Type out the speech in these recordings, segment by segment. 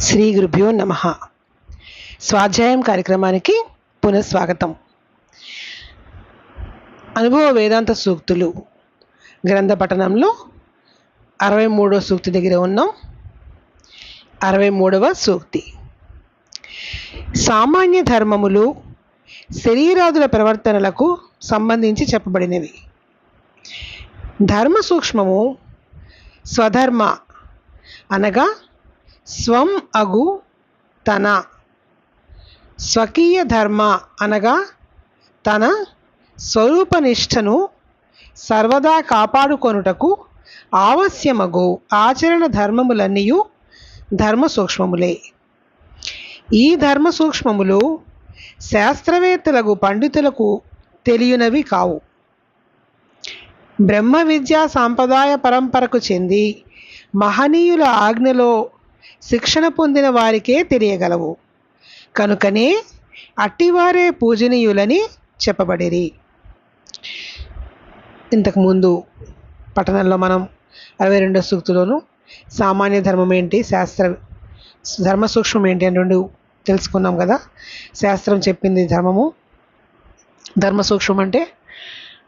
శ్రీ గురుభ్యో నమ. స్వాధ్యాయం కార్యక్రమానికి పునఃస్వాగతం. అనుభవ వేదాంత సూక్తులు గ్రంథ పఠనంలో అరవై మూడవ సూక్తి దగ్గర ఉన్నాం. అరవై మూడవ సూక్తి. సామాన్య ధర్మములు శరీరాదుల ప్రవర్తనలకు సంబంధించి చెప్పబడినవి. ధర్మ సూక్ష్మము స్వధర్మ అనగా స్వం అగు తన. స్వకీయ ధర్మ అనగా తన స్వరూపనిష్టను సర్వదా కాపాడుకొనుటకు ఆవశ్యమగు ఆచరణ ధర్మములన్నీ ధర్మ సూక్ష్మములే ఈ ధర్మ సూక్ష్మములు శాస్త్రవేత్తలకు పండితులకు తెలియనవి కావు. బ్రహ్మ విద్యా సాంప్రదాయ పరంపరకు చెంది మహనీయుల ఆజ్ఞలో శిక్షణ పొందిన వారికే తెలియగలవు. కనుకనే అట్టివారే పూజనీయులని చెప్పబడిరి. ఇంతకుముందు పట్టణంలో మనం అరవై రెండో సూక్తిలోను సామాన్య ధర్మం ఏంటి శాస్త్ర ధర్మ సూక్ష్మం ఏంటి అని రెండు తెలుసుకున్నాం కదా. శాస్త్రం చెప్పింది ధర్మము. ధర్మ సూక్ష్మం అంటే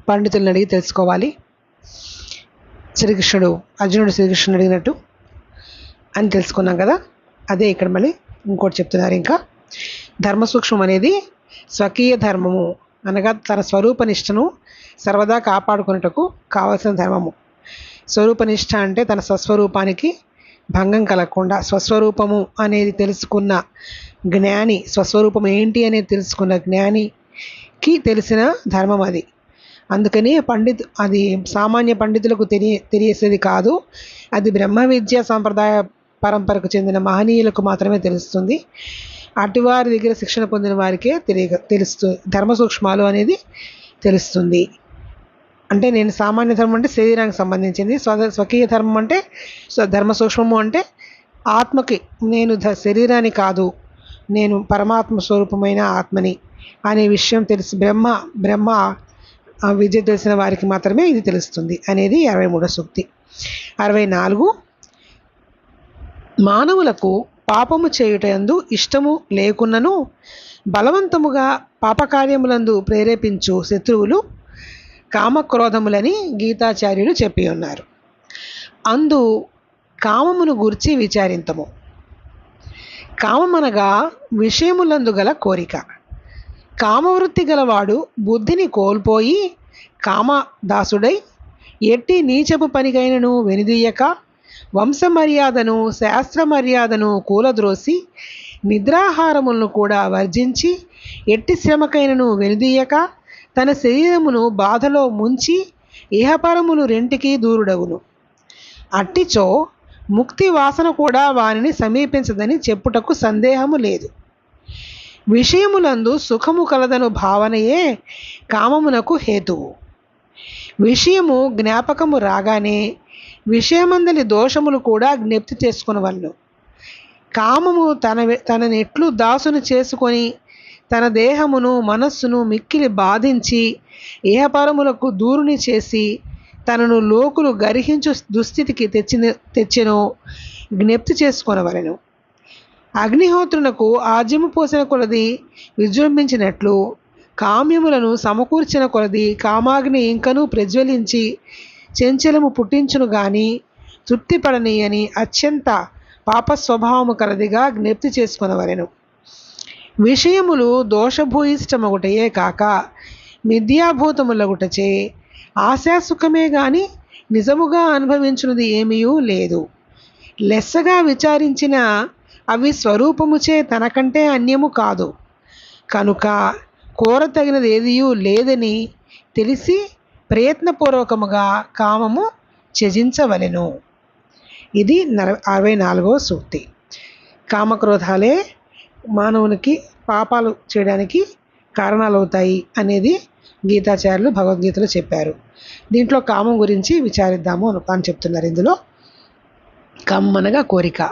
పండితులను అడిగి తెలుసుకోవాలి. శ్రీకృష్ణుడు అర్జునుడు శ్రీకృష్ణుడు అడిగినట్టు అని తెలుసుకున్నాం కదా అదే ఇక్కడ మళ్ళీ ఇంకోటి చెప్తున్నారు ఇంకా. ధర్మ సూక్ష్మం అనేది స్వకీయ ధర్మము అనగా తన స్వరూపనిష్టను సర్వదా కాపాడుకున్నటకు కావలసిన ధర్మము. స్వరూపనిష్ట అంటే తన స్వస్వరూపానికి భంగం కలగకుండా స్వస్వరూపము అనేది తెలుసుకున్న జ్ఞాని స్వస్వరూపం ఏంటి అనేది తెలుసుకున్న జ్ఞానికి తెలిసిన ధర్మం అది. అందుకని పండిత్ అది సామాన్య పండితులకు తెలియ తెలియసేది కాదు. అది బ్రహ్మ విద్యా సాంప్రదాయ పరంపరకు చెందిన మహనీయులకు మాత్రమే తెలుస్తుంది. అటువారి దగ్గర శిక్షణ పొందిన వారికే తెలియ తెలుస్తు ధర్మ సూక్ష్మాలు అనేది తెలుస్తుంది. అంటే నేను సామాన్య ధర్మం అంటే శరీరానికి సంబంధించింది. స్వ స్వకీయ ధర్మం అంటే ధర్మ సూక్ష్మము అంటే ఆత్మకి నేను ధ శరీరాన్ని కాదు నేను పరమాత్మ స్వరూపమైన ఆత్మని అనే విషయం తెలిసి బ్రహ్మ బ్రహ్మ విద్య తెలిసిన వారికి మాత్రమే ఇది తెలుస్తుంది అనేది అరవై మూడో సూక్తి. అరవై నాలుగు మానవులకు పాపము చేయుటందు ఇష్టము లేకున్నను బలవంతముగా పాపకార్యములందు ప్రేరేపించు శత్రువులు కామక్రోధములని గీతాచార్యులు చెప్పి ఉన్నారు అందు కామమును గురించి విచారింతము. కామమనగా విషయములందు గల కోరిక. కామవృత్తి గలవాడు బుద్ధిని కోల్పోయి కామదాసుడై ఎట్టి నీచపు పనికైనను వెనుదీయక వంశ మర్యాదను శాస్త్ర మర్యాదను కూలద్రోసి నిద్రాహారములను కూడా వర్జించి ఎట్టి శ్రమకైనను వెనుదీయక తన శరీరమును బాధలో ముంచి ఇహపరములు రెంటికి దూరుడవును అట్టిచో ముక్తి వాసన కూడా వారిని సమీపించదని చెప్పుటకు సందేహము లేదు. విషయములందు సుఖము కలదను భావనయే కామమునకు హేతువు. విషయము జ్ఞాపకము రాగానే విషయమందలి దోషములు కూడా జ్ఞప్తి చేసుకునవలను కామము తన తనని ఎట్లు దాసును చేసుకొని తన దేహమును మనస్సును మిక్కిలి బాధించి ఏహపరములకు దూరుని చేసి తనను లోకులు గర్హించు దుస్థితికి తెచ్చిన తెచ్చెను జ్ఞప్తి చేసుకొనవలెను అగ్నిహోత్రునకు ఆజ్యము పోసిన కొలది విజృంభించినట్లు కామ్యములను సమకూర్చిన కొలది కామాగ్ని ఇంకనూ ప్రజ్వలించి చెంచలము పుట్టించును గాని తృప్తిపడని అని అత్యంత పాపస్వభావము కలదిగా జ్ఞప్తి చేసుకొనవలెను. విషయములు దోషభూయిష్టమగుటయే కాక మిథ్యాభూతములగుటచే ఆశాసుఖమే గాని నిజముగా అనుభవించున్నది ఏమీ లేదు. లెస్సగా విచారించిన అవి స్వరూపముచే తనకంటే అన్యము కాదు. కనుక కోరతగినది ఏదియూ లేదని తెలిసి ప్రయత్నపూర్వకముగా కామము త్యజించవలెను. ఇది నర అరవై నాలుగవ సూక్తి. కామక్రోధాలే మానవునికి పాపాలు చేయడానికి కారణాలు అవుతాయి అనేది గీతాచార్యులు భగవద్గీతలో చెప్పారు. దీంట్లో కామం గురించి విచారిద్దాము అని చెప్తున్నారు. ఇందులో కమ్మనగా కోరిక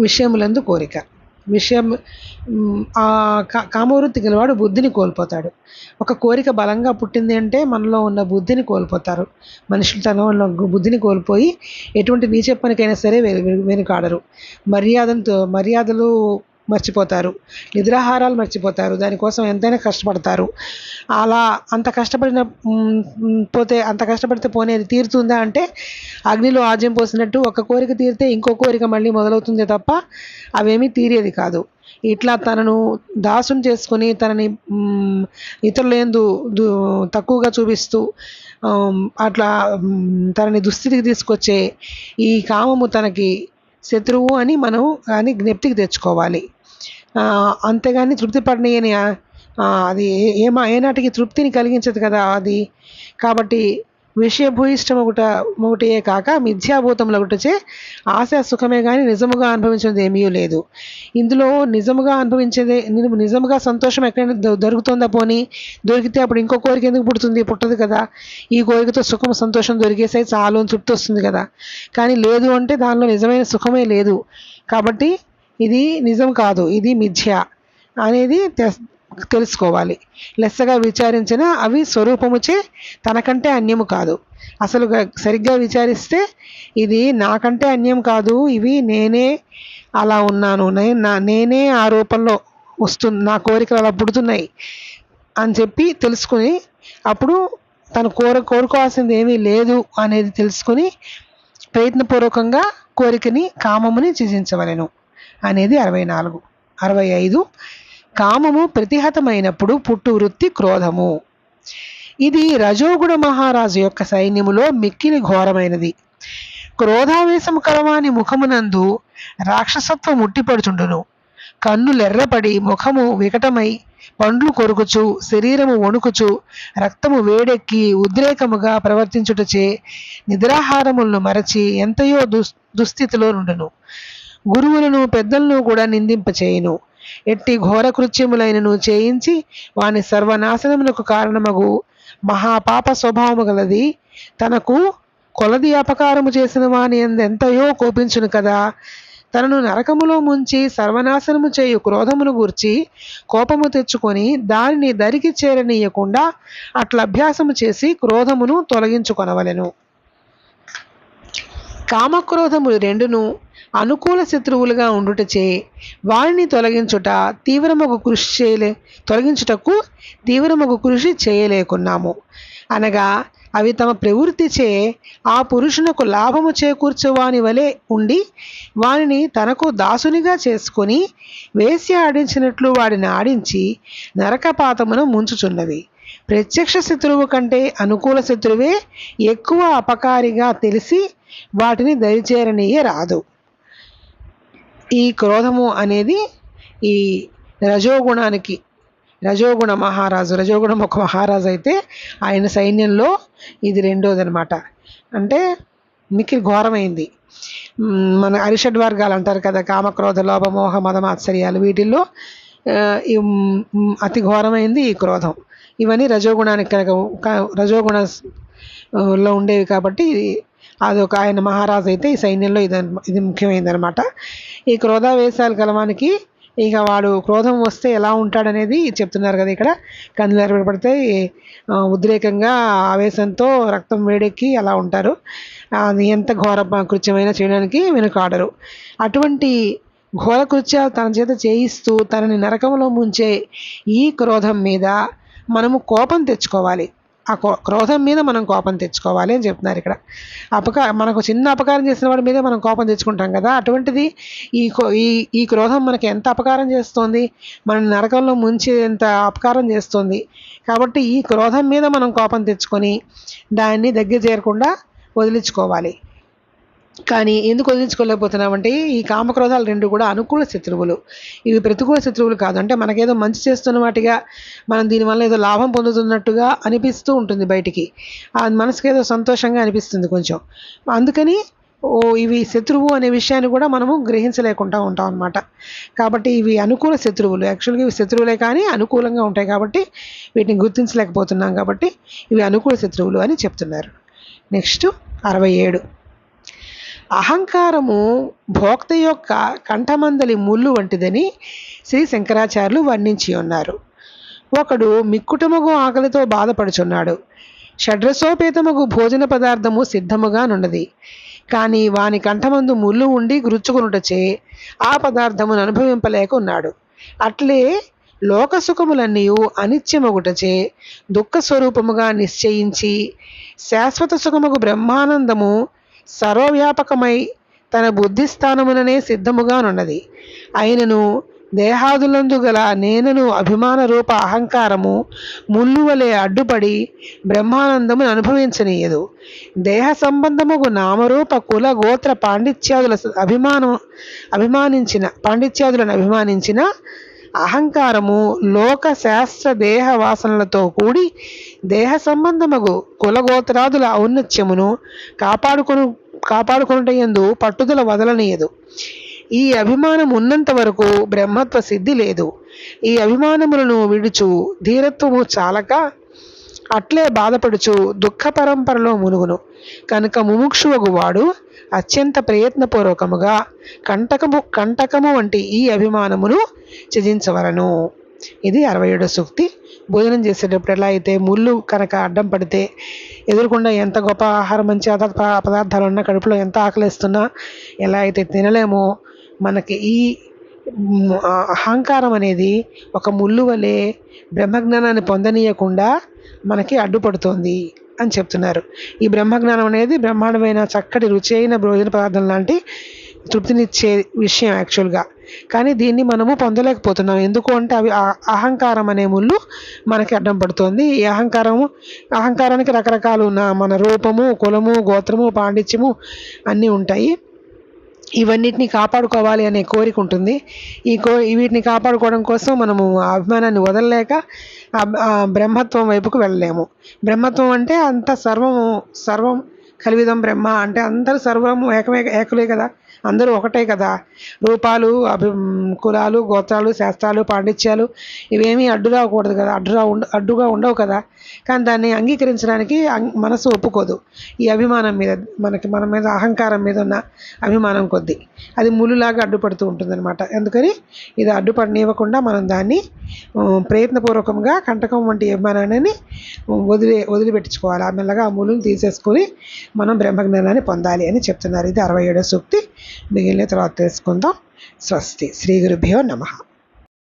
విషయములందు కోరిక. విషయం ఆ కామవృత్తి గలవాడు బుద్ధిని కోల్పోతాడు. ఒక కోరిక బలంగా పుట్టింది అంటే మనలో ఉన్న బుద్ధిని కోల్పోతారు. మనుషులు తన ఉన్న బుద్ధిని కోల్పోయి ఎటువంటి నీచ పనికైనా సరే వెనుకాడరు. మర్యాదలతో మర్యాదలు మర్చిపోతారు. నిద్రాహారాలు మర్చిపోతారు. దానికోసం ఎంతైనా కష్టపడతారు. అలా అంత కష్టపడిన పోతే అంత కష్టపడితే పోనేది తీరుతుందా అంటే అగ్నిలో ఆజ్యం పోసినట్టు ఒక కోరిక తీరితే ఇంకో కోరిక మళ్ళీ మొదలవుతుంది తప్ప అవేమీ తీరేది కాదు. ఇట్లా తనను దాసుని చేసుకుని తనని ఇతరులేందు ఇతరుల తక్కువగా చూపిస్తూ అట్లా తనని దుస్థితికి తీసుకొచ్చే ఈ కామము తనకి శత్రువు అని మనం కానీ జ్ఞప్తికి తెచ్చుకోవాలి. అంతేగాని తృప్తి పడనీయని అది ఏమా ఏనాటికి తృప్తిని కలిగించదు కదా అది. కాబట్టి విషయభూయిష్టం ఒకట ఒకటియే కాక మిథ్యాభూతములు ఒకటిచే ఆశ సుఖమే కానీ నిజముగా అనుభవించినది ఏమీ లేదు. ఇందులో నిజముగా అనుభవించేదే నిజముగా సంతోషం ఎక్కడైనా దొ- దొరుకుతుందా పోనీ? దొరికితే అప్పుడు ఇంకో కోరిక ఎందుకు పుడుతుంది? పుట్టదు కదా. ఈ కోరికతో సుఖం సంతోషం దొరికేసే చాలు అని తృప్తి వస్తుంది కదా. కానీ లేదు అంటే దానిలో నిజమైన సుఖమే లేదు. కాబట్టి ఇది నిజం కాదు. ఇది మిథ్య. అనేది తెలుసుకోవాలి. లెస్సగా విచారించిన అవి స్వరూపముచే తనకంటే అన్యము కాదు. అసలు సరిగ్గా విచారిస్తే ఇది నాకంటే అన్యం కాదు ఇవి నేనే అలా ఉన్నాను నా నేనే ఆ రూపంలో వస్తుంది నా కోరికలు అలా పుడుతున్నాయి అని చెప్పి తెలుసుకుని అప్పుడు తను కోర కోరుకోవాల్సింది ఏమీ లేదు అనేది తెలుసుకుని ప్రయత్నపూర్వకంగా కోరికని కామముని త్యజించవలెను అనేది అరవై నాలుగు అరవై ఐదు కామము ప్రతిహతమైనప్పుడు పుట్టు వృత్తి క్రోధము. ఇది రజోగుణ మహారాజు యొక్క సైన్యములో మిక్కిలి ఘోరమైనది. క్రోధావేశము కలవాని ముఖమునందు రాక్షసత్వం ముట్టిపడుచుండును. కన్నులెర్రపడి ముఖము వికటమై పండ్లు కొరుకుచు శరీరము వణుకుచు రక్తము వేడెక్కి ఉద్రేకముగా ప్రవర్తించుటచే నిద్రాహారములను మరచి ఎంతయో దుస్ దుస్థితిలో నుండును. గురువులను పెద్దలను కూడా నిందింపచేయును. ఎట్టి ఘోర కృత్యములైనను చేయించి వాని సర్వనాశనములకు కారణమగు మహాపాప స్వభావము గలది. తనకు కొలది అపకారము చేసిన వాని ఎంతయో కోపించును కదా. తనను నరకములో ముంచి సర్వనాశనము చేయు క్రోధమును గూర్చి కోపము తెచ్చుకొని దానిని దరికి చేరనీయకుండా అట్లా అభ్యాసము చేసి క్రోధమును తొలగించుకొనవలెను. కామక్రోధములు రెండును అనుకూల శత్రువులుగా ఉండుటచే వారిని తొలగించుట తీవ్రమగు కృషి చేయలే తొలగించుటకు తీవ్రమగు కృషి చేయలేకున్నాము. అనగా అవి తమ ప్రవృత్తిచే ఆ పురుషునకు లాభము చేకూర్చువాని వలె ఉండి వానిని తనకు దాసునిగా చేసుకొని వేశ్య ఆడించినట్లు వాడిని ఆడించి నరకపాతమును ముంచుచున్నవి. ప్రత్యక్ష శత్రువు కంటే అనుకూల శత్రువే ఎక్కువ అపకారిగా తెలిసి వాటిని దరిచేరనీయ రాదు ఈ క్రోధము అనేది ఈ రజోగుణానికి రజోగుణ మహారాజు రజోగుణం ఒక మహారాజు అయితే ఆయన సైన్యంలో ఇది రెండోది అనమాట అంటే మిక్కిలి ఘోరమైంది. మన అరిషడ్ వర్గాలు అంటారు కదా కామక్రోధ లోభమోహ మదమాత్సర్యాలు వీటిల్లో ఈ, అతి ఘోరమైంది ఈ క్రోధం. ఇవన్నీ రజోగుణానికి కనుక రజోగుణ లో ఉండేవి కాబట్టి అదొక ఆయన మహారాజు అయితే ఈ సైన్యంలో ఇది ఇది ముఖ్యమైనది అనమాట ఈ క్రోధావేశాలు కలవానికి ఇక వాడు క్రోధం వస్తే ఎలా ఉంటాడనేది చెప్తున్నారు కదా ఇక్కడ. కందులు ఎర్రబడితే ఉద్రేకంగా ఆవేశంతో రక్తం వేడెక్కి అలా ఉంటారు. ఎంత ఘోర కృత్యమైనా చేయడానికి వెనుకాడరు అటువంటి ఘోర కృత్యాలు తన చేత చేయిస్తూ తనని నరకంలో ముంచే ఈ క్రోధం మీద మనము కోపం తెచ్చుకోవాలి. ఆ కో క్రోధం మీద మనం కోపం తెచ్చుకోవాలి అని చెప్తున్నారు ఇక్కడ. అపకా మనకు చిన్న అపకారం చేసిన వాడి మీద మనం కోపం తెచ్చుకుంటాం కదా. అటువంటిది ఈ కో- ఈ ఈ క్రోధం మనకి ఎంత అపకారం చేస్తుంది? మన నరకంలో ముంచి ఎంత అపకారం చేస్తుంది. కాబట్టి ఈ క్రోధం మీద మనం కోపం తెచ్చుకొని దాన్ని దగ్గర చేరకుండా వదిలించుకోవాలి. కానీ ఎందుకు వదిలించుకోలేకపోతున్నామంటే ఈ కామక్రోధాలు రెండు కూడా అనుకూల శత్రువులు. ఇవి ప్రతికూల శత్రువులు కాదు. అంటే మనకేదో మంచి చేస్తున్న వాటిగా మనం దీనివల్ల ఏదో లాభం పొందుతున్నట్టుగా అనిపిస్తూ ఉంటుంది బయటికి. ఆ మనసుకి ఏదో సంతోషంగా అనిపిస్తుంది కొంచెం. అందుకని ఓ ఇవి శత్రువు అనే విషయాన్ని కూడా మనము గ్రహించలేకుండా ఉంటాం అనమాట కాబట్టి ఇవి అనుకూల శత్రువులు. యాక్చువల్గా ఇవి శత్రువులే కానీ అనుకూలంగా ఉంటాయి కాబట్టి వీటిని గుర్తించలేకపోతున్నాం కాబట్టి ఇవి అనుకూల శత్రువులు అని చెప్తున్నారు. నెక్స్ట్ అరవై ఏడు. అహంకారము భోక్త యొక్క కంఠమందలి ముళ్ళు వంటిదని శ్రీ శంకరాచార్యులు వర్ణించి ఉన్నారు. ఒకడు మిక్కుటముగు ఆకలితో బాధపడుచున్నాడు. షడ్రసోపేతముగు భోజన పదార్థము సిద్ధముగా నున్నది కానీ వాని కంఠమందు ముళ్ళు ఉండి గురుచుకునుటచే ఆ పదార్థమును అనుభవింపలేక ఉన్నాడు అట్లే లోక సుఖములన్నీ అనిత్యమగుటచే దుఃఖ స్వరూపముగా నిశ్చయించి శాశ్వత సుఖముకు బ్రహ్మానందము సర్వవ్యాపకమై తన బుద్ధిస్థానముననే సిద్ధముగానున్నది. అయినను దేహాదులందు గల నేనను అభిమాన రూప అహంకారము ముళ్ళు వలె అడ్డుపడి బ్రహ్మానందమును అనుభవించనీయదు. దేహ సంబంధముకు నామరూప కుల గోత్ర పాండిత్యాదుల అభిమానం అభిమానించిన పాండిత్యాదులను అభిమానించిన అహంకారము లోక శాస్త్ర దేహ వాసనలతో కూడి దేహ సంబంధముగు కులగోత్రాదుల ఔన్నత్యమును కాపాడుకొను కాపాడుకొనుటయందు పట్టుదల వదలనీయదు. ఈ అభిమానం ఉన్నంత వరకు బ్రహ్మత్వ సిద్ధి లేదు. ఈ అభిమానములను విడుచు ధీరత్వము చాలక అట్లే బాధపడుచు దుఃఖ పరంపరలో మునుగును. కనుక ముముక్షువగు వాడు అత్యంత ప్రయత్నపూర్వకముగా కంటకము కంటకము వంటి ఈ అభిమానమును త్యజించవలను. ఇది అరవై ఏడో సూక్తి. భోజనం చేసేటప్పుడు ఎలా అయితే ముళ్ళు కనుక అడ్డం పడితే ఎదురుకుండా ఎంత గొప్ప ఆహారం మంచి పదార్థాలు ఉన్నా కడుపులో ఎంత ఆకలిస్తున్నా ఎలా అయితే తినలేమో మనకి ఈ అహంకారం అనేది ఒక ముళ్ళు వలె బ్రహ్మజ్ఞానాన్ని పొందనీయకుండా మనకి అడ్డుపడుతోంది. అని చెప్తున్నారు. ఈ బ్రహ్మజ్ఞానం అనేది బ్రహ్మాండమైన చక్కటి రుచి అయిన భోజన పదార్థం లాంటి తృప్తినిచ్చే విషయం యాక్చువల్గా. కానీ దీన్ని మనము పొందలేకపోతున్నాం. ఎందుకు అంటే అవి అహంకారం అనే ముళ్ళు మనకి అడ్డం పడుతుంది. ఈ అహంకారము అహంకారానికి రకరకాలు ఉన్న మన రూపము కులము గోత్రము పాండిత్యము అన్నీ ఉంటాయి. ఇవన్నిటిని కాపాడుకోవాలి అనే కోరిక ఉంటుంది. ఈ కో వీటిని కాపాడుకోవడం కోసం మనము అభిమానాన్ని వదలలేక బ్రహ్మత్వం వైపుకు వెళ్ళలేము. బ్రహ్మత్వం అంటే అంత సర్వము సర్వం కలివిదం బ్రహ్మ అంటే అందరూ సర్వము ఏకమే ఏకులే కదా. అందరూ ఒకటే కదా. రూపాలు అభి కులాలు గోత్రాలు శాస్త్రాలు పాండిత్యాలు ఇవేమీ అడ్డు రాకూడదు కదా. అడ్డురా ఉండ అడ్డుగా ఉండవు కదా. కానీ దాన్ని అంగీకరించడానికి మనసు ఒప్పుకోదు. ఈ అభిమానం మీద మనకి మన మీద అహంకారం మీద ఉన్న అభిమానం కొద్దీ. అది ములులాగా అడ్డుపడుతూ ఉంటుందన్నమాట. అందుకని ఇది అడ్డుపడనివ్వకుండా మనం దాన్ని ప్రయత్నపూర్వకంగా కంటకం వంటి అభిమానాన్ని వదిలే వదిలిపెట్టుకోవాలి ఆ మెల్లగా ఆ ములుని తీసేసుకొని మనం బ్రహ్మజ్ఞానాన్ని పొందాలి అని చెప్తున్నారు. ఇది అరవై ఏడో సూక్తి. మిగిలిన తర్వాత తెలుసుకుందాం. స్వస్తి. శ్రీ గురుభ్యో నమ.